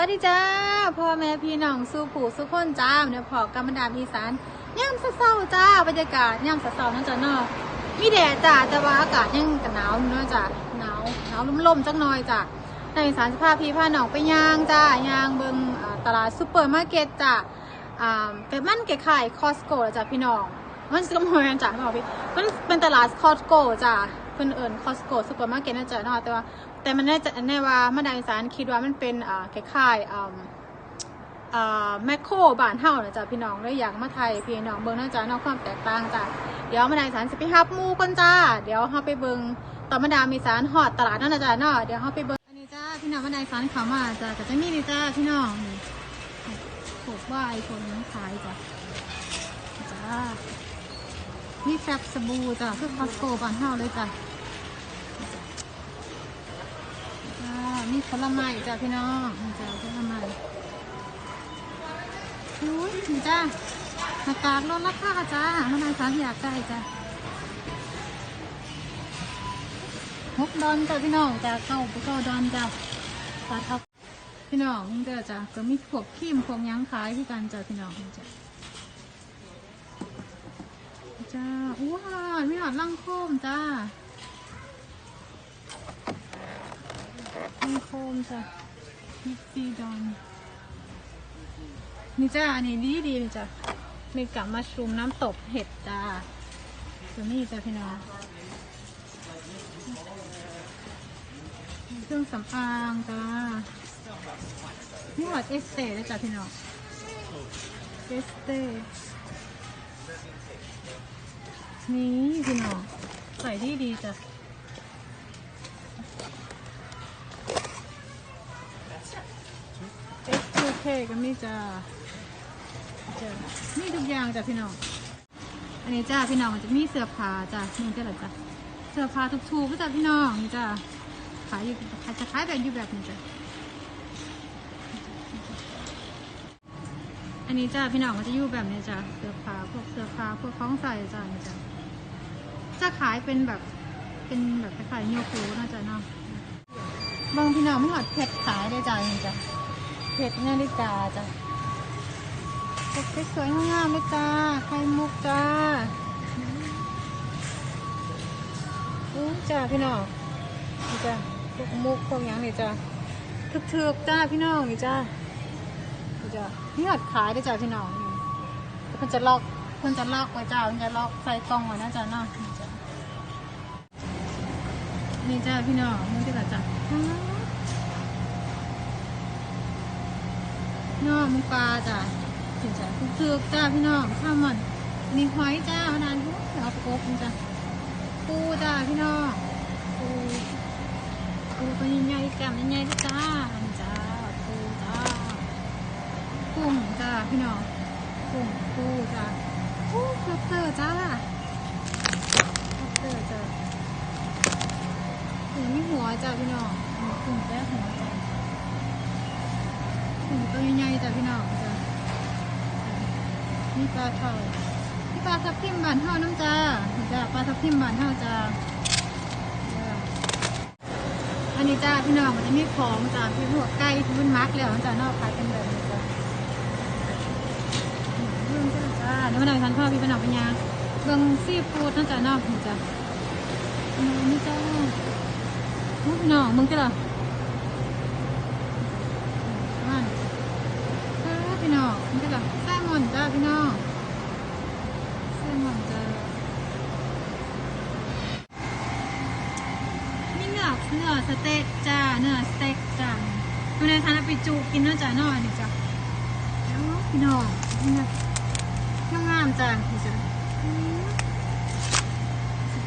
วัสดีจ้าพ่อแม่พี่น้องสู้ผู้สู้คนจ้าเนี่ยพอกรรมดาพีสานย่ำเศร้าจ้าบรรยากาศย่ำเศร้านั่นจ้าเนาะมีแดดจ้าแต่ว่าอากาศยังกันหนาวเนาะจ้าหนาวหนาวลมๆจักหน่อยจ้าในสารสภาพพี่พาน้องไปย่างจ้าย่างเบิงตลาดซูเปอร์มาร์เก็ตจ้าอ่าเป็นมันเก๋ขายคอสโก้จ้าพี่น้องมันก็มองจ้าพี่มันเป็นตลาดคอสโก้จ้าเพิ่นเอิญคอสโก้ซูเปอร์มาร์เก็ตนั่นจ้าเนาะแต่ว่า แต่มันแน่จะแน่ว่ามาดามอีสานคิดว่ามันเป็นอ่าคล้ายๆอ่าอ่าแมคโครบ้านเฮานะจ๊ะพี่น้องเลยอยากมาไทยพี่น้องเบิ่งนะจ๊ะเนอกความแตกต่างจ้ะเดี๋ยวมาดามอีสานสิไปฮับมูกันจ้า เดี๋ยวเฮาไปเบิ่งตอนมาดามอีสานฮอดตลาดนั่นนะจ๊ะเนาะเดี๋ยวเฮาไปเบิ่งอันนี้จ้าพี่น้องมาดามอีสานเขามาจ้ะก็จะมีนี่จ้าพี่น้องนี่ถูกว่าไอคนนี้ขายจ้ะจ้านี่แฟบสบู่จ้ะคือคอสโกบ้านเฮาเลยจ้ะ จ้านี่ผลไม้จ้าพี่น้องนี่จ้าผลไม้อุ้นี่จ้าหน้ากากลดราคาจ้าเมื่อนายสามอยากได้จ้าหกดอนจ้าพี่น้องจ้าเข้าไปเข้าดอนจ้าสาทับพี่น้องนี่จ้าจ้าก็มีพวกครีมพวกยังขายที่กันจ้าพี่น้องจ้าจ้าว้าวมีหอดลังโคมจ้า มีโคมจ้ะมิกซีดอนนี่จ้าอันนี้ดีดีเลยจ้ะมีกับมัชรูมน้ำตกเห็ดจ้าตัวนี้จ้ะพี่น้องเครื่องสำอางจ้านี่หอดเอสเต้เลยจ้ะพี่น้องเอสเต้นี่พี่น้องใส่ดีดีจ้ะ ก็มีจ้าจ้ามีทุกอย่างจ้ะพี่น้อง อันนี้จ้าพี่น้องมันจะมีเสื้อผ้าจ้ะนี่จ้ะเหรอจ้ะเสื้อผ้าทุกๆก็จ้ะพี่น้องนี่จ้าขายอยู่ขายจะขายแบบอยู่แบบนี้จ้ะอันนี้จ้าพี่น้องมันจะอยู่แบบนี้จ้ะเสื้อผ้าพวกเสื้อผ้าพวกของใส่จ้ะนี่จ้ะจะขายเป็นแบบเป็นแบบคล้ายๆโยคูนะจ้ะเนาะบางพี่น้องไม่หอดเพชรขายได้จ้ะนี่จ้ะ เพชรนาฬิกาจ้ะเพชรสวยๆงามๆเลยจ้า ไข่มุกจ้าอู้จ้าพี่น้องนี่จ้าพวกมุกพวกหยังนี่จ้าทึกๆจ้าพี่น้องนี่จ้านี่จ้านี่หัดขายได้จ้าพี่น้องนี่เพิ่นจะลอกเพิ่นจะลอกไว้จ้าเพิ่นจะลอกใส่กล่องไว้นะจ้าเนาะนี่จ้านี่จ้าพี่น้องนี่จ้าจ้าอ้าว น้อง มึงปลาจ้ะถึงจะคือจ้าพี่น้องข้าวมันมีหอยจ้ามานานทุกเอาไปกบจ้ะปูจ้าพี่น้องปูปูตัวใหญ่ๆแก้มใหญ่ๆจ้าจ้าปูจ้ากุ้งจ้าพี่น้องกุ้งปูจ้าปูล็อบสเตอร์จ้าล็อบสเตอร์จ้าถึงมีหัวจ้าพี่น้องกุ้งแก้หัวจ้า หมูตัวใหญ่ๆจ้ะพี่น้องจ้ะนี่ปลาเท่านี่ปลาทับทิมบานเท่าน้ำจ้าจ้าปลาทับทิมบานเท่าจ้าจ้าอันนี้จ้าพี่น้องมันจะมีของจ้าพี่พวกไก่ที่มันมักแล้วจ้านอกขายเป็นแบบนี้จ้าเรื่องจ้าจ้าเดี๋ยวมาหน่อยทันพ่อพี่เป็นหนอกป็นยางเบื้องซีฟู้ดนะจ้านอกจ้านี่จ้าพี่น้องมึงจ้าเหรอ อ่านจ้าพี่ นี่ก็แบบแซลมอนจ้าพี่น้องแซลมอนจ้านี่เนื้อเนื้อสเต็กจ้าเนื้อสเต็กจ้าวันนี้ทานไปจูกินเนาะจ้าเนาะนี่จ้าพี่น้องนี่นะงามๆจ้านี่จ้าม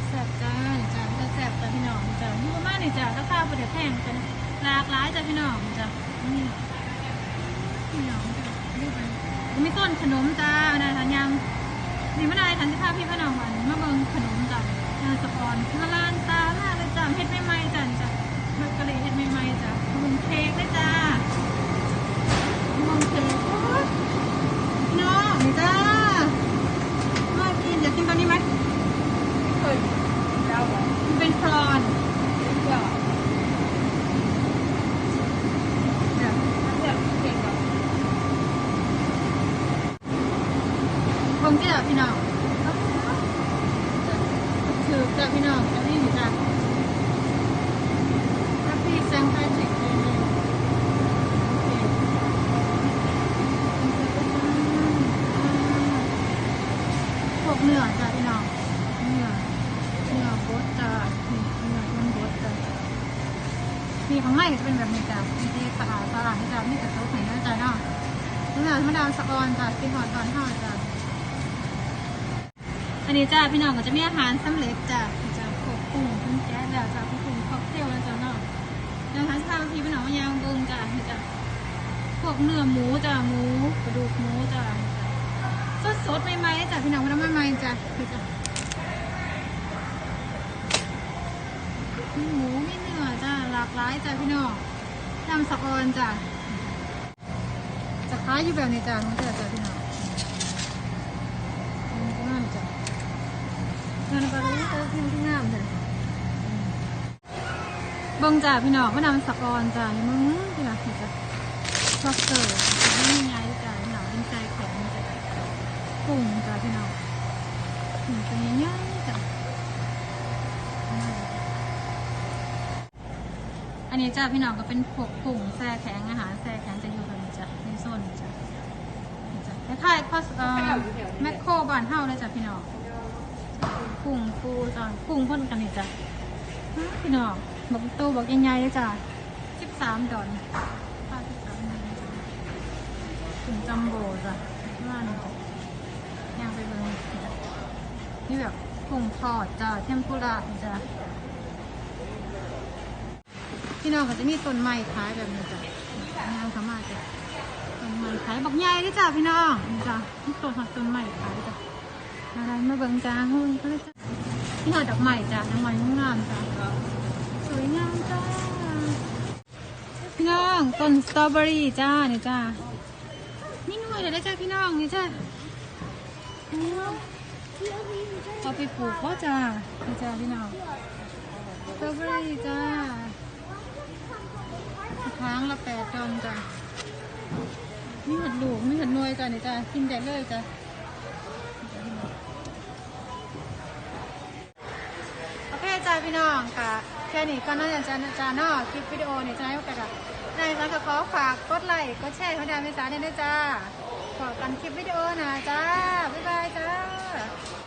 แซ่บจ้านี่จ้าจะแซ่บจ้าพี่น้องจ้าอยู่ประมาณนี่จ้าราคาประเดี๋ยวแพงจ้าหลากหลายจ้าพี่น้องจ้านี่พี่น้องจ้ะ มีต้นขนมจ้านายทันยังนี่ไม่ได้ทันที่ภาพพี่พนองมันมาเบิ่งขนมจ้าสปอนมาล้านจ้าล่าเลยจ้ะเฮ็ดใหม่ๆจ้ะจ้ะเบเกอรี่เฮ็ดใหม่ๆจ้ะขนมเค้กเลยจ้าขนมเค้กโอ๊ยพี่น้องนี่จ้ามากินอยากกินตอนนี้ไหม เคยแล้วเหรอ มันเป็นฟลอน เดี๋ยว เนี่ย เดี๋ยว งที่แบบพี่น้องถือจ้ะพี่น้องจะนี่อยู่จ้ะแฮปปี้แซงไทสิกเลยเนี่ยโอเคพวกเนื้อจ้ะพี่น้องเนื้อเนื้อบดจ้ะนี่เนื้อมันบดจ้ะมี ข้างในก็จะเป็นแบบนี้จ้ะมีที่สะอาดสะอาดนี่จ้ะมีกระทบเห็นนะจ้ะเนาะเนื้อธรรมดาสะออนจ้ะที่หอดตอนทอดจ้ะอันนี้จ้าพี่น้องก็จะมีอาหารสำเร็จจ้าจะพวกกุ้งกุ้งแก๊สแล้วจ้าพวกกุ้งค็อกเทลแล้วจ้าเนาะอาหารทางที่พี่น้องยางเบิ้งจ้านี่จ้าพวกเนื้อหมูจ้าหมูกระดูกหมูจ้าสดสดใหม่ๆจ้าพี่น้องมาทำใหม่ๆจ้านี่จ้ามีหมูมีาหลากหลายจ้าพี่น้องยำสะออนจ้าจะขายอยู่แบบนี้จ้าน้องจ้าจ้าพี่น้องงามจ้ะงานบาลีเออพิมพ์ที่งามเลยเบิ่งจ้ะพี่น้องมะนาวสะกอนจ้ะนี่มึงพี่น้องจ้ะล็อบสเตอร์นี่มีไงจ้ะพี่น้องเป็นใจแข็งจ้ะกุ้งจ้ะพี่น้องนี่เป็นยังไงจ้ะ อันนี้จ้ะพี่น้องก็เป็นพวกกุ้งแช่แข็งอาหารแช่แข็งจะอยู่แบบนี้จ้ะในโซนนี้จ้ะคล้ายๆคอสเอ่อแมคโครบ้านเฮาเลยจ้ะพี่น้องกุ้งปูจ้ะกุ้งพ่นกันนี่จ้ะพี่น้องบักตู้บักใหญ่ๆเลยจ้ะสิบสามดอนค่าสิบสามดอนจ้ะกุ้งจัมโบ้จ้ะว่านี่จ้ะย่างไปเบิ่งนี่แบบกุ้งทอดจ้ะเทมปุระจ้ะ พี่น้องก็จะมีต้นไม้ขายแบบนี้จ้ะงานเขามาจ้ะต้นไม้ขายบักใหญ่เลยจ้าพี่น้องนี่จ้านี่ต้นหักต้นไม้ขายจ้ะอะไรมาเบิ่งจ้าเฮ้ยก็เลยจ้านี่หาดอกไม้จ้าดอกไม้งามจ้าสวยงามจ้าพี่น้องต้นสตรอเบอรี่จ้านี่จ้านี่หน่วยเลยนะจ้าพี่น้องนี่จ้าโอ้เอาไปปลูกก็จ้านี่จ้าพี่น้องสตรอเบอรี่จ้า ครั้งละแปดดอนจ้ามีหัดลูกมีหัดนวยจ้ะนี่จ้ะกินได้เลยจ้ะโอเคจ้ะพี่น้องค่ะแค่นี้ก็น่าจะจะจ้านาคลิปวิดีโอนี่จะให้โอกาสอะนายจ้าก็ขอฝากกดไลค์กดแชร์ให้ดาเมษาเนี่ยด้วยจ้าขอกันคลิปวิดีโอนะจ้าบ๊ายบายจ้า